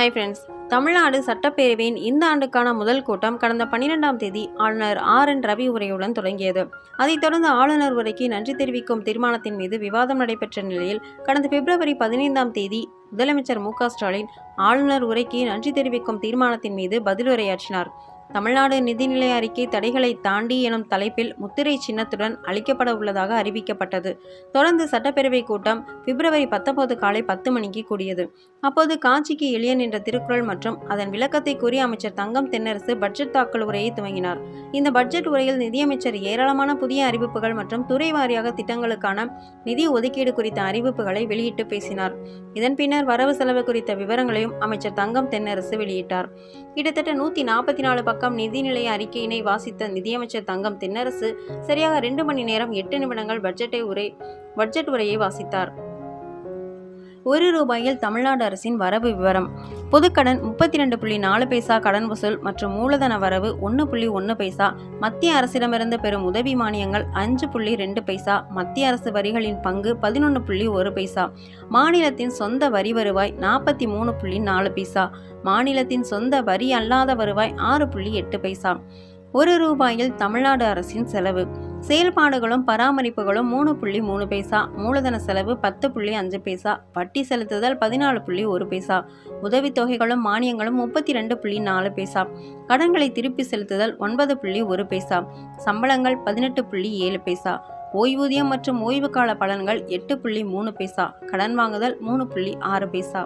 Hi friends Tamil Nadu சட்டப்பேரவையின் இந்த ஆண்டுக்கான முதல் கூட்டம் கடந்த பன்னிரெண்டாம் தேதி ஆளுநர் ஆர் என் ரவி உரையுடன் தொடங்கியது. அதைத் தொடர்ந்து ஆளுநர் உரைக்கு நன்றி தெரிவிக்கும் தீர்மானத்தின் மீது விவாதம் நடைபெற்ற நிலையில் கடந்த பிப்ரவரி பதினைந்தாம் தேதி முதலமைச்சர் மு க ஸ்டாலின் ஆளுநர் உரைக்கு நன்றி தெரிவிக்கும் தீர்மானத்தின் மீது பதிலுரையாற்றினார். தமிழ்நாடு நிதிநிலை அறிக்கை தடைகளை தாண்டி எனும் தலைப்பில் முத்திரை சின்னத்துடன் அளிக்கப்பட உள்ளதாக அறிவிக்கப்பட்டது. தொடர்ந்து சட்டப்பேரவை கூட்டம் பிப்ரவரி பத்தொன்பது காலை பத்து மணிக்கு கூடியது. அப்போது காட்சிக்கு எளிய என்ற திருக்குறள் மற்றும் அதன் விளக்கத்தை கூறி அமைச்சர் தங்கம் தென்னரசு பட்ஜெட் தாக்கல் உரையை துவங்கினார். இந்த பட்ஜெட் உரையில் நிதியமைச்சர் ஏராளமான புதிய அறிவிப்புகள் மற்றும் துறை வாரியாக திட்டங்களுக்கான நிதி ஒதுக்கீடு குறித்த அறிவிப்புகளை வெளியிட்டு பேசினார். இதன் பின்னர் வரவு செலவு குறித்த விவரங்களையும் அமைச்சர் தங்கம் தென்னரசு வெளியிட்டார். கிட்டத்தட்ட நூற்றி நாற்பத்தி நாலு பக்கம் நிதிநிலை அறிக்கையினை வாசித்த நிதியமைச்சர் தங்கம் தென்னரசு சரியாக ரெண்டு மணி நேரம் எட்டு நிமிடங்கள் பட்ஜெட்டை உரை பட்ஜெட் உரையை வாசித்தார். ஒரு ரூபாயில் தமிழ்நாடு அரசின் வரவு விவரம். பொதுக்கடன் முப்பத்தி ரெண்டு புள்ளி நாலு பைசா கடன் வசூல் மற்றும் மூலதன வரவு ஒன்று புள்ளி ஒன்று பைசா. மத்திய அரசிடமிருந்து பெறும் உதவி மானியங்கள் அஞ்சு புள்ளி ரெண்டு பைசா. மத்திய அரசு வரிகளின் பங்கு பதினொன்று புள்ளி ஒரு பைசா. மாநிலத்தின் சொந்த வரி வருவாய் நாற்பத்தி மூணு புள்ளி நாலு பைசா. மாநிலத்தின் சொந்த வரி அல்லாத வருவாய் ஆறு புள்ளி எட்டு பைசா. ஒரு ரூபாயில் தமிழ்நாடு அரசின் செலவு. செயல்பாடுகளும் பராமரிப்புகளும் மூணு புள்ளி மூணு பைசா மூலதன செலவு பத்து புள்ளி அஞ்சு பைசா வட்டி செலுத்துதல் பதினாலு புள்ளி ஒரு பைசா உதவித்தொகைகளும் மானியங்களும் முப்பத்தி ரெண்டு புள்ளி நாலு பைசா கடன்களை திருப்பி செலுத்துதல் ஒன்பது புள்ளி ஒரு பைசா சம்பளங்கள் பதினெட்டு புள்ளி ஏழு பைசா ஓய்வூதியம் மற்றும் ஓய்வு கால பலன்கள் எட்டு புள்ளி மூணு பைசா கடன் வாங்குதல் மூணு புள்ளி ஆறு பைசா.